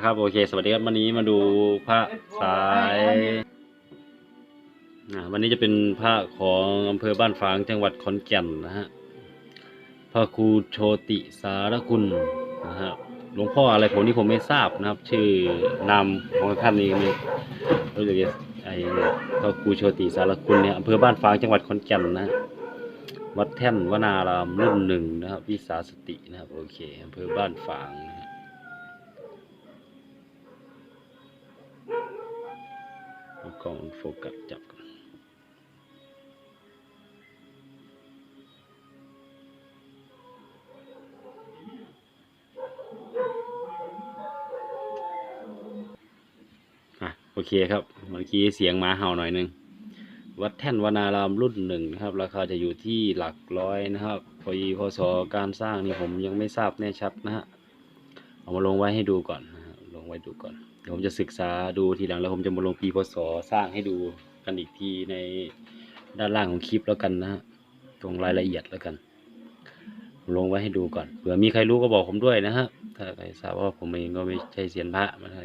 นะครับ โอเค สวัสดีครับวันนี้มาดูพระสายอ่าวันนี้จะเป็นพระของอำเภอบ้านฝางจังหวัดขอนแก่นนะฮะพระครูโชติสารคุณนะฮะหลวงพ่ออะไรผมนี่ผมไม่ทราบนะครับ ชื่อนามของท่านนี้ไม่รู้จักไอ้พระครูโชติสารคุณเนี่ยอำเภอบ้านฝางจังหวัดขอนแก่นนะฮะวัดแท่นวนารามรุ่นหนึ่งนะครับ วิสาสตินะครับ โอเคอำเภอบ้านฝางนะฮะ เอากล้องโฟกัสจับกันอะโอเคครับ เมื่อกี้เสียงหมาเห่าหน่อยนึง วัดแท่นวนารามรุ่นหนึ่งนะครับ ราคาจะอยู่ที่หลักร้อยนะครับ พอพศการสร้างนี่ผมยังไม่ทราบแน่ชัดนะฮะ เอามาลงไว้ให้ดูก่อนนะลงไว้ดูก่อน เดี๋ยวผมจะศึกษาดูทีหลังแล้วผมจะมาลงปีพศสร้างให้ดูกันอีกทีในด้านล่างของคลิปแล้วกันนะฮะตรงรายละเอียดแล้วกัน ลงไว้ให้ดูก่อนเผื่อมีใครรู้ก็บอกผมด้วยนะฮะถ้าใครทราบว่าผมเองก็ไม่ใช่เซียนพระมาให้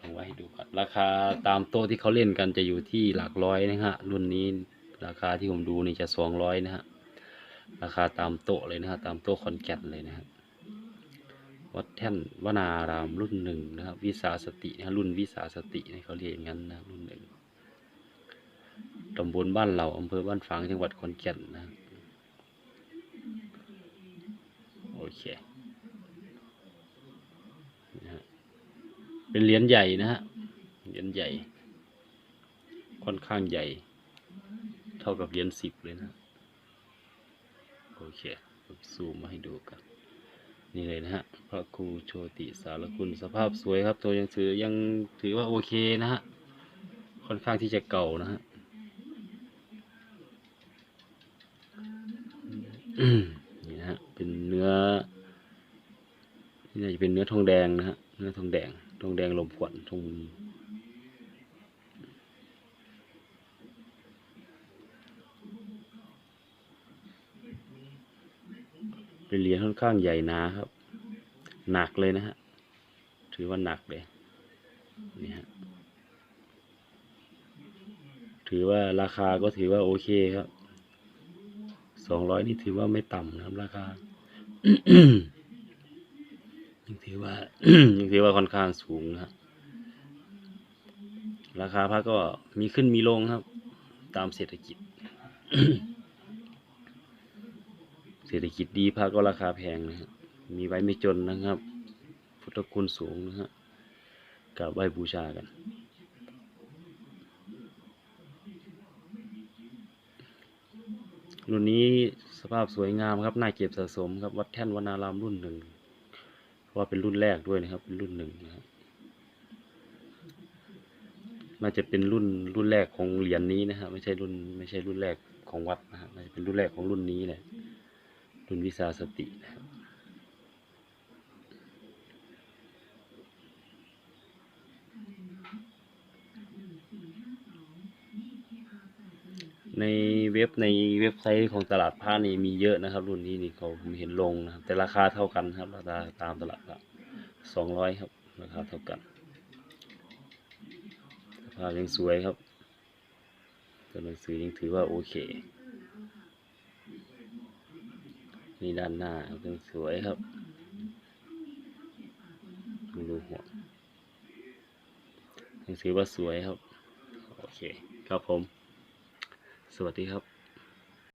ลงไว้ให้ดูก่อนราคาตามโต๊ะที่เขาเล่นกันจะอยู่ที่หลักร้อยนะฮะรุ่นนี้ราคาที่ผมดูนี่จะสองร้อยนะฮะราคาตามโต๊ะเลยนะฮะตามโต๊ะคอนแกนเลยนะฮะ วัดแท่นวนารามรุ่นหนึ่งนะครับ วิสาสตินะรุ่นวิสาสตินะเขาเรียกอย่างนั้นนะรุ่นหนึ่งตำบลบ้านเหล่าอำเภอบ้านฝางจังหวัดขอนแก่นนะโอเคนะเป็นเหรียญใหญ่นะฮะเหรียญใหญ่ ค่อนข้างใหญ่ เท่ากับเหรียญสิบเลยนะโอเคซูมมาให้ดูกัน นี่เลยนะฮะพระครูโชติสารคุณสภาพสวยครับ ตัวยังถือยังถือว่าโอเคนะฮะค่อนข้างที่จะเก่านะฮะนี่นะฮะเป็นเนื้อนี่จะเป็นเนื้อทองแดงนะฮะเนื้อทองแดงทองแดงลมขวัญทอง เป็นเหรียญค่อนข้างใหญ่หนาครับ หนักเลยนะฮะ ถือว่าหนักเลย นี่ฮะ ถือว่าราคาก็ถือว่าโอเคครับ สองร้อยนี่ถือว่าไม่ต่ำนะครับราคายังถือว่ายังถือว่าค่อนข้างสูงนะครับราคาพระก็มีขึ้นมีลงครับ ตามเศรษฐกิจ ศรษฐกิจดีพระก็ราคาแพงนะครับมีไว้ไม่จนนะครับ พุทธคุณสูงนะฮะกราบไหว้บูชากันรุ่นนี้สภาพสวยงามครับน่าเก็บสะสมครับ วัดแท่นวนารามรุ่นหนึ่งเพราะว่าเป็นรุ่นแรกด้วยนะครับ เป็นรุ่นหนึ่งนะครับน่าจะเป็นรุ่นรุ่นแรกของเหรียญนี้นะฮะไม่ใช่รุ่นไม่ใช่รุ่นแรกของวัดนะฮะน่าจะเป็นรุ่นแรกของรุ่นนี้แหละ รุ่นวิสาสตินะครับในเว็บในเว็บไซต์ของตลาดผ้านี่มีเยอะนะครับ รุ่นนี้นี่เขาผมเห็นลงนะครับ แต่ราคาเท่ากันครับราคาตามตลาดละสองร้อยครับ ราคาเท่ากันสภายังสวยครับตัวหนังสือยังถือว่าโอเค นี่ด้านหน้ายังสวยครับ ดูหัวยังถือว่าสวยครับ โอเค ครับผม สวัสดีครับ